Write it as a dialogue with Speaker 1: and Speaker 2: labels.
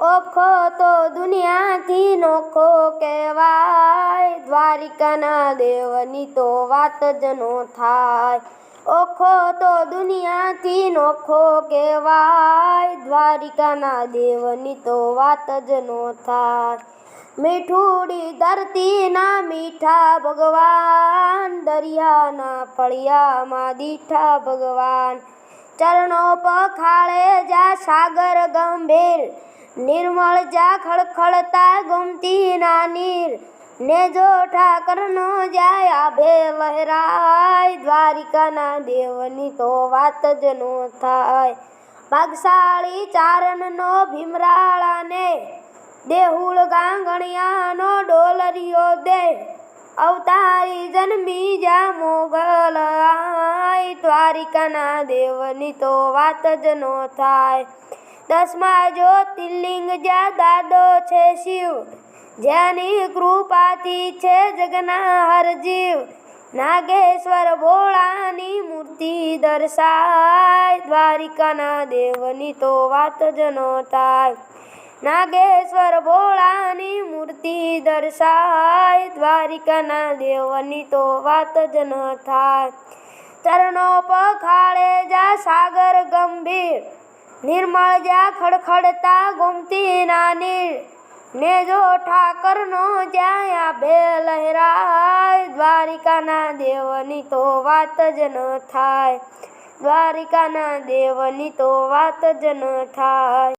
Speaker 1: ઓખો તો દુનિયાથી નોખો કહેવાય. દ્વારિકાના દેવની તો વાત જ નો થાય. ઓખો તો દુનિયાથી નોખો કહેવાય. દ્વારિકાના દેવની તો વાત જ નો થાય. મીઠુડી ધરતીના મીઠા ભગવાન, દરિયાના ફળિયામાં દીઠા ભગવાન. ચરણો પખાળે જા સાગર ગંભીર. નિર્મળ જા ખળખળતા ગમતી ના નીર ને જો ઠાકરનો જાય, આભે લહેરાય. દ્વારિકાના દેવની તો વાત જ નો થાય. ભાગશાળી ચારણનો ભીમરાળાને દેહુળ ગાંગણિયાનો ડોલરિયો દે. અવતારી જન્મી જા મોગલ દ્વારિકાના દેવની તો વાત જ નો થાય. દસમા જ્યોતિર્લિંગ જ્યાં દાદો છે શિવ, જ્યાંની કૃપાથી છે જગના હર જીવ. નાગેશ્વર ભોળાની મૂર્તિ દર્શાય, દ્વારિકાના દેવની તો વાત જ નો થાય. નાગેશ્વર ભોળાની મૂર્તિ દર્શાય, દ્વારિકાના દેવની તો વાત જ ન થાય. ચરણો પખાળે જા સાગર ગંભીર. નિર્મળ જા ખડખડતા ગુમતી ના નીર. ને જો ઠાકરનો જ્યાં આભે લહેરાય દ્વારિકાના દેવની તો વાત જ ન થાય. દ્વારિકાના દેવની તો વાત જ ન થાય.